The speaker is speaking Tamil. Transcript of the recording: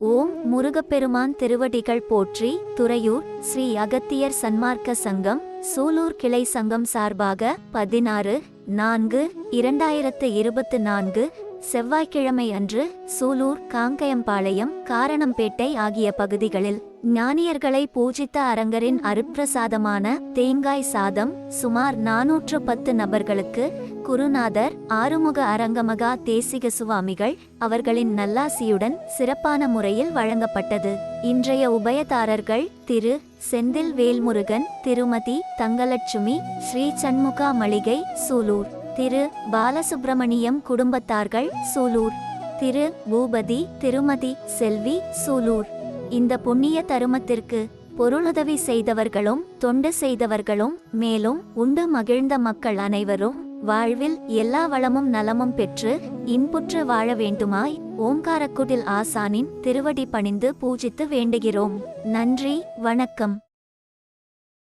ஓம் முருகப்பெருமான் திருவடிகள் போற்றி துறையூர் ஸ்ரீ அகத்தியர் சன்மார்க்க சங்கம் சூலூர் கிளை சங்கம் சார்பாக பதினாறு நான்கு இரண்டாயிரத்து இருபத்து நான்கு செவ்வாய்க்கிழமை அன்று சூலூர் காங்கயம்பாளையம் காரணம்பேட்டை ஆகிய பகுதிகளில் ஞானியர்களை பூஜித்த அரங்கரின் அருப்பிரசாதமான தேங்காய் சாதம் சுமார் நாநூற்று பத்து நபர்களுக்கு குருநாதர் ஆறுமுக அரங்கமகா தேசிக சுவாமிகள் அவர்களின் நல்லாசியுடன் சிறப்பான முறையில் வழங்கப்பட்டது. இன்றைய உபயதாரர்கள் திரு. செந்தில் வேல்முருகன் திருமதி தங்கலட்சுமி ஸ்ரீ சண்முகா மளிகை சூலூர். திரு பாலசுப்பிரமணியம் குடும்பத்தார்கள் சூலூர். திரு பூபதி திருமதி செல்வி சூலூர். இந்த புண்ணிய தருமத்திற்கு பொருளுதவி செய்தவர்களும் தொண்டு செய்தவர்களும் மேலும் உண்டு மகிழ்ந்த மக்கள் அனைவரும் வாழ்வில் எல்லா வளமும் நலமும் பெற்று இன்புற்று வாழ வேண்டுமாய் ஓங்காரக்குடில் ஆசானின் திருவடி பணிந்து பூஜித்து வேண்டுகிறோம். நன்றி வணக்கம்.